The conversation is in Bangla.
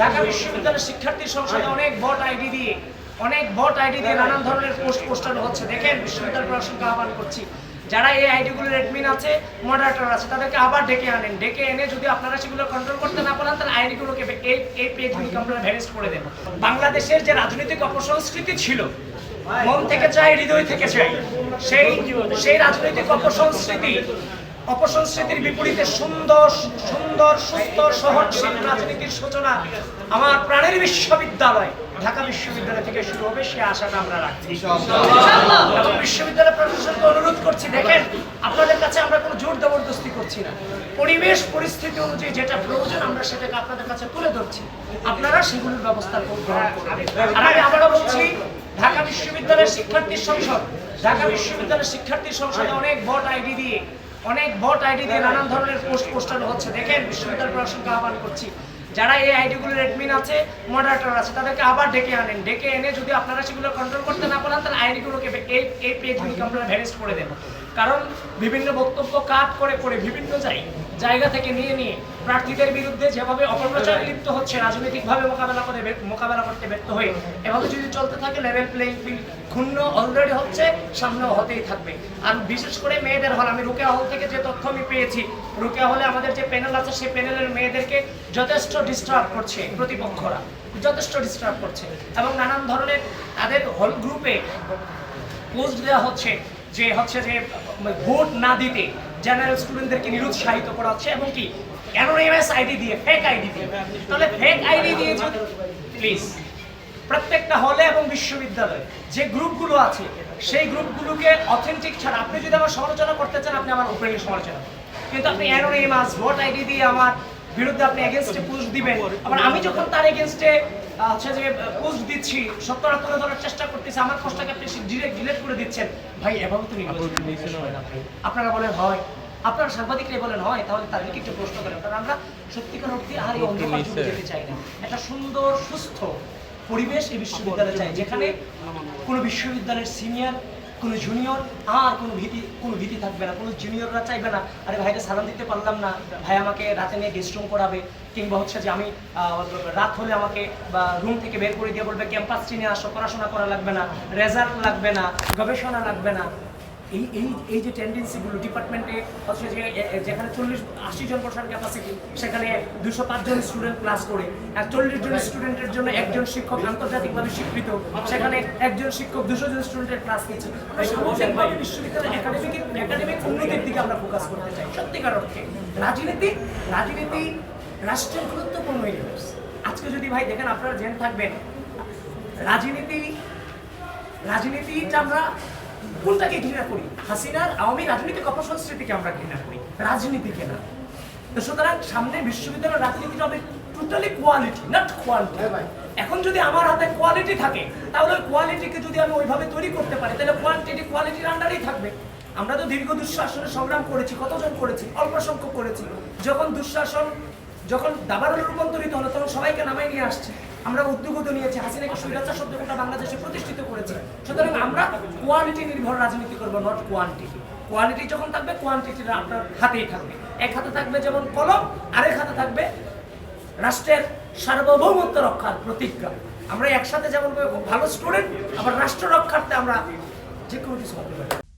ঢাকা বিশ্ববিদ্যালয়ের শিক্ষার্থী সংসদে অনেক ভোট আইডি দিয়ে অনেক ভোট আইডি দিয়ে নানান ধরনের পোস্ট পোস্টার হচ্ছে। দেখেন বিশ্ববিদ্যালয় প্রশাসনকে আহ্বান করছি। যারা এই আইডিগুলোর অ্যাডমিন আছে মডারেটর আছে তাদেরকে আবার ডেকে আনেন। ডেকে এনে যদি আপনারা সেগুলো কন্ট্রোল করতে না পারেন তাহলে আইডিগুলোকে এই এই পেজগুলোকে আপনারা ভ্যানিশ করে দেন বাংলাদেশের যে রাজনৈতিক অপসংস্কৃতি ছিল মন থেকে চাই হৃদয় থেকে চাই সেই সেই রাজনৈতিক অপসংস্কৃতি অপসংস্কৃতির বিপরীতে সুন্দর সুন্দর সুস্থ সহনশীল রাজনীতির সূচনা আমার প্রাণের বিশ্ববিদ্যালয়, ঢাকা বিশ্ববিদ্যালয় থেকে শুরু হবে, সে আশাটা আমরা রাখছি। এবং বিশ্ববিদ্যালয় প্রশাসনকে অনুরোধ করছি, দেখেন, আপনাদের কাছে আমরা কোনো জোর জবরদস্তি করছি না। পরিবেশ, পরিস্থিতি অনুযায়ী যেটা প্রয়োজন, আমরা সেটাকে আপনাদের কাছে তুলে ধরছি। আপনারা সেগুলোর ব্যবস্থা গ্রহণ করবেন আর আমি আবারও বলছি, ঢাকা বিশ্ববিদ্যালয়ের শিক্ষার্থী সংসদ, ঢাকা বিশ্ববিদ্যালয়ের শিক্ষার্থী সংসদে অনেক ভোট আইডি দিয়ে অনেক ভোট আইডি দিয়ে নানান ধরনের পোস্ট পোস্টার হচ্ছে। দেখেন, বিশ্ববিদ্যালয় প্রশাসনকে আহ্বান করছি। যারা এই আইডিগুলোর অ্যাডমিন আছে মডারেটর আছে, তাদেরকে আবার ডেকে আনেন। ডেকে এনে যদি আপনারা সেগুলো কন্ট্রোল করতে না পারেন, তাহলে আইডিগুলোকে এই এই পেজগুলোকে আপনারা ভ্যানিশ করে দেন কারণ বিভিন্ন বক্তব্য কাট করে করে বিভিন্ন জায়গা জায়গা থেকে নিয়ে নিয়ে প্রার্থীদের বিরুদ্ধে যেভাবে অপপ্রচারে লিপ্ত হচ্ছে, রাজনৈতিকভাবে মোকাবেলা করে মোকাবেলা করতে ব্যর্থ হয়ে, এভাবে যদি চলতে থাকে লেভেল প্লেইং ফিল্ড ক্ষুণ্ণ অলরেডি হচ্ছে, সামনেও হতেই থাকবে। আর বিশেষ করে মেয়েদের হল, আমি রুকেয়া হল থেকে যে তথ্য আমি পেয়েছি, রুকেয়া হলে আমাদের যে প্যানেল আছে, সেই প্যানেলের মেয়েদেরকে যথেষ্ট ডিস্টার্ব করছে প্রতিপক্ষরা, যথেষ্ট ডিস্টার্ব করছে। এবং নানান ধরনের তাদের হল গ্রুপে পোস্ট দেওয়া হচ্ছে যে হচ্ছে যে ভোট না দিতে জেনারেল স্টুডেন্টদেরকে নিরুৎসাহিত করা হচ্ছে, এবং কি? অ্যানোনিমাস আইডি দিয়ে ফেক আইডি দিয়ে। তাহলে ফেক আইডি দিয়ে প্লিজ প্রত্যেকটা হলে এবং বিশ্ববিদ্যালয়ে যে গ্রুপগুলো আছে সেই গ্রুপগুলোকে অথেন্টিক ছাড়া আপনি যদি আমার সমালোচনা করতে চান আপনি আমার ওপেনলি সমালোচনা কিন্তু আপনি অ্যানোনিমাস ভোট আইডি দিয়ে আমার বিরুদ্ধে আপনি এগেনস্টে পোস্ট দিবেন। আবার আমি যখন তার এগেনস্টে হচ্ছে যে পোস্ট দিচ্ছি সত্যটা তুলে ধরার চেষ্টা করতেছি আমার পোস্টটাকে আপনি ডিরেক্ট ডিলিট করে দিচ্ছেন। ভাই এভাবে তো। আপনারা বলেন হয়। আপনারা সাংবাদিকরা বলেন হয়। তাহলে তাদেরকে একটু প্রশ্ন করেন। কারণ আমরা সত্যিকার অর্থে আর এই অন্ধকার যুগে যেতে চাই না। একটা সুন্দর সুস্থ পরিবেশ এই বিশ্ববিদ্যালয়ে চাই যেখানে কোনো বিশ্ববিদ্যালয়ের সিনিয়র, কোনো জুনিয়র, আর কোনো ভীতি কোনো ভীতি থাকবে না, কোনো জুনিয়ররা চাইবে না, আরে ভাইকে সালাম দিতে পারলাম না, ভাই আমাকে রাতে নিয়ে গেস্ট রুম করাবে, কিংবা হচ্ছে যে আমি রাত হলে আমাকে, বা রুম থেকে বের করে দিয়ে বলবে ক্যাম্পাস চিনে আসো, পড়াশোনা করা লাগবে না রেজাল্ট লাগবে না, গবেষণা লাগবে না। এই এই এই যে টেন্ডেন্সিগুলো ডিপার্টমেন্টে এ- যেখানে চল্লিশ, আশি জন বসার ক্যাপাসিটি সেখানে দুশো জন স্টুডেন্ট ক্লাস করে। আর চল্লিশ জন স্টুডেন্টের জন্য একজন শিক্ষক আন্তর্জাতিকভাবে স্বীকৃত। সেখানে একজন শিক্ষক দুশো জন স্টুডেন্টের ক্লাস নিচ্ছে। সামগ্রিকভাবে একাডেমিক একাডেমিক উন্নতির দিকে আমরা ফোকাস করতে চাই। সত্যিকার অর্থে, রাজনীতি রাজনীতি রাষ্ট্রের গুরুত্বপূর্ণ ইউনিভার্স আজকে যদি ভাই দেখেন, আপনারা জেন থাকবেন, রাজনীতি, রাজনীতিটা আমরা কোনটাকে ঘৃণা করি? হাসিনার আওয়ামী রাজনৈতিক অপসংস্কৃতিকে আমরা ঘৃণা করি। রাজনীতিকে না। তো সুতরাং সামনে বিশ্ববিদ্যালয়ের রাজনীতিটা হবে টোটালি কোয়ালিটি নট কোয়ালিটি এখন যদি আমার হাতে কোয়ালিটি থাকে তাহলে ওই কোয়ালিটিকে যদি আমি ওইভাবে তৈরি করতে পারি তাহলে কোয়ান্টিটি কোয়ালিটির আন্ডারেই থাকবে। আমরা তো দীর্ঘ দুঃশাসনে সংগ্রাম করেছি কতজন করেছি? অল্প সংখ্যক করেছি যখন দুঃশাসন যখন দাবারও রূপান্তরিত হলো তখন সবাইকে নামাই নিয়ে আসছে। আমরা উদ্যোগত নিয়েছি। হাসিনাকে স্বৈরাচার শব্দ গোটা বাংলাদেশে প্রতিষ্ঠিত করেছে। সুতরাং আমরা কোয়ালিটি নির্ভর রাজনীতি করব নট কোয়ান্টিটি কোয়ালিটি যখন থাকবে কোয়ান্টিটিটা আপনার হাতেই থাকবে। এক হাতে থাকবে যেমন কলম, আরেক হাতে থাকবে রাষ্ট্রের সার্বভৌমত্ব রক্ষার প্রতিজ্ঞা। আমরা একসাথে যেমন ভালো স্টুডেন্ট আবার রাষ্ট্র রক্ষার্থে আমরা যে কোনো কিছু পারি।